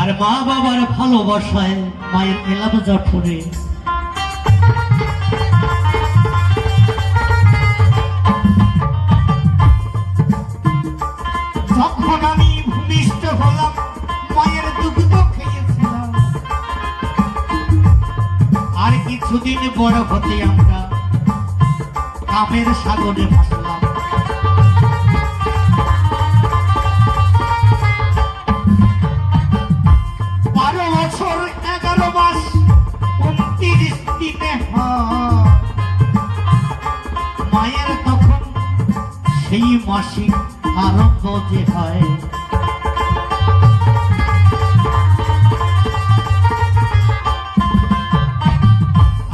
আর মা বাবার ভালোবাসায় মায়ের এলাম জঠরে যখন আমি কিছুদিন বড় হতে আমরা কামের সাগরে ভাসলাম।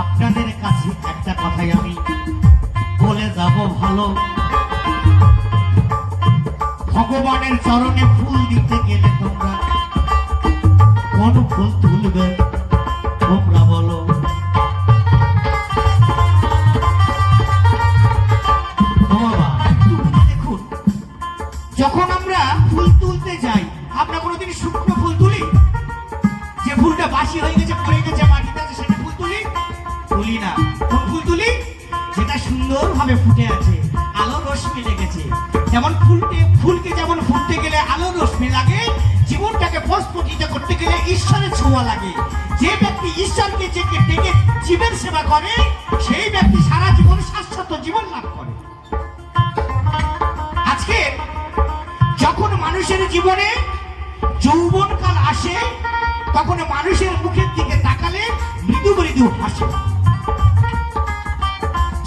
আপনাদের কাছে একটা কথাই আমি বলে যাব ভালো। ভগবানের চরণে ফুল দিতে গেলে তোমরা কোন ফুল তুলবে? তোমরা বলো যখন আমরা ফুল তুলতে যাই, আমরা কোনোদিন শুকনো ফুল তুলি? যে ফুলটা বাসি হয়ে গেছে, পড়ে গেছে, মাটিতে আছে, সেটা ফুল তুলি? তুলি না। কোন ফুল তুলি? যেটা সুন্দরভাবে ফুটে আছে, আলো রশ্মি লেগেছে। যেমন ফুলকে ফুলকে যেমন ফুটতে গেলে আলো রশ্মি লাগে, জীবনটাকে প্রস্ফুটিত করতে গেলে ঈশ্বরের ছোঁয়া লাগে। যে ব্যক্তি ঈশ্বরকে যে ডেকে জীবের সেবা করে, সেই ব্যক্তি সারা জীবন শাশ্বত জীবন লাভ করে। আজকে যখন মানুষের জীবনে যৌবনকাল আসে, তখন মানুষের মুখের দিকে তাকালে মৃদু মৃদু হাসে।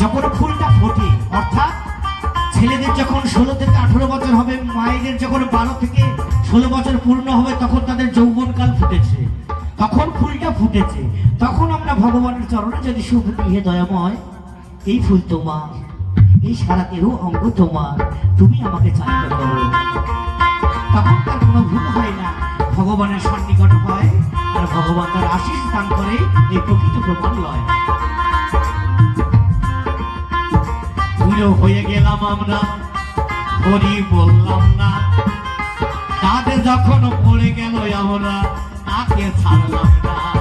যখন ফুলটা ফোটে, অর্থাৎ ছেলেদের যখন ষোলো থেকে আঠারো বছর হবে, মায়েদের যখন বারো থেকে ষোলো বছর পূর্ণ হবে, তখন তাদের যৌবনকাল ফুটেছে। তখন ফুলটা ফুটেছে তখন আমরা ভগবানের চরণে যদি শুভ হে দয়াময়, এই ফুল তোমার, এই সারা দেহ অঙ্গ তোমার, তুমি আমাকে চালিত করো। তখন তার কোনো ভুল হয় না। ভগবানের সন্নিকট হয় আর ভগবান তার আশিস দান করে, এই প্রকৃত প্রমাণ লয়। হয়ে গেলাম আমরা, হরি বললাম না। তাতে যখন পড়ে গেল আমরা, তাকে ছাড়লাম না।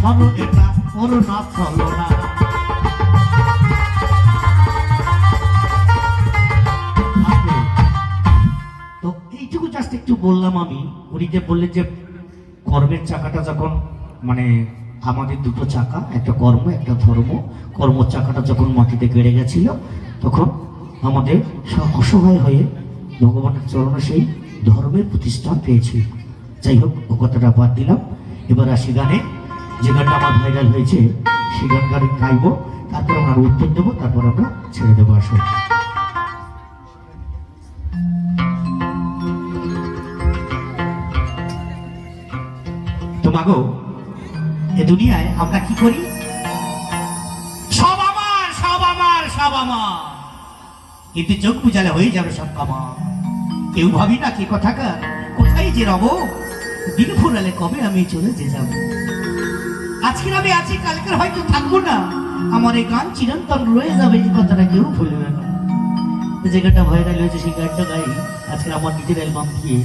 ধরো এটা করো না না। একটু বললাম আমি। উনি যে বললেন যে কর্মের চাকাটা যখন মানে আমাদের দুটো চাকা, একটা কর্ম, একটা ধর্ম। কর্ম চাকাটা যখন মাটিতে কেড়ে গেছিল, তখন আমাদের অসহায় হয়ে ভগবানের চরণে সেই ধর্মের প্রতিষ্ঠান পেয়েছি যাই হোক, ও কথাটা বাদ দিলাম। এবার আসি গানে যে গানটা আমার ভাইরাল হয়েছে সেই গান গাড়ি গাইবো, তারপর আমরা উত্তর দেবো, তারপর আমরা ছেড়ে দেবো আসলে। তো মাগো এ দুনিয়ায় আমরা কি করি? সব আমার সব আমার সব আমার। কিন্তু চোখ বুঝালে হয়ে যাবে সব আমার কেউ ভাবি না কি কথাকার, কোথায় যে রব? দিন ফুরালে কবে আমি চলে যে যাব আজকের আমি আছি, কালকের হয়তো থাকব না। আমার এই গান চিরন্তন রয়ে যাবে, এই কথাটা কেউ ভুলবে না। যে গানটা ভাইরাল হয়েছে, সেই গানটা গাই। আজকে আমার নিজের অ্যালবাম দিয়ে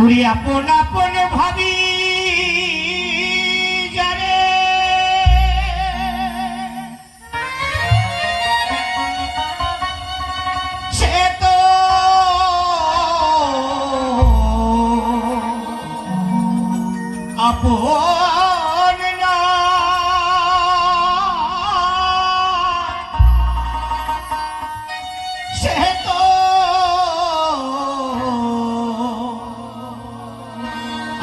ওরে আপন আপন ভাবি যারে। সে তো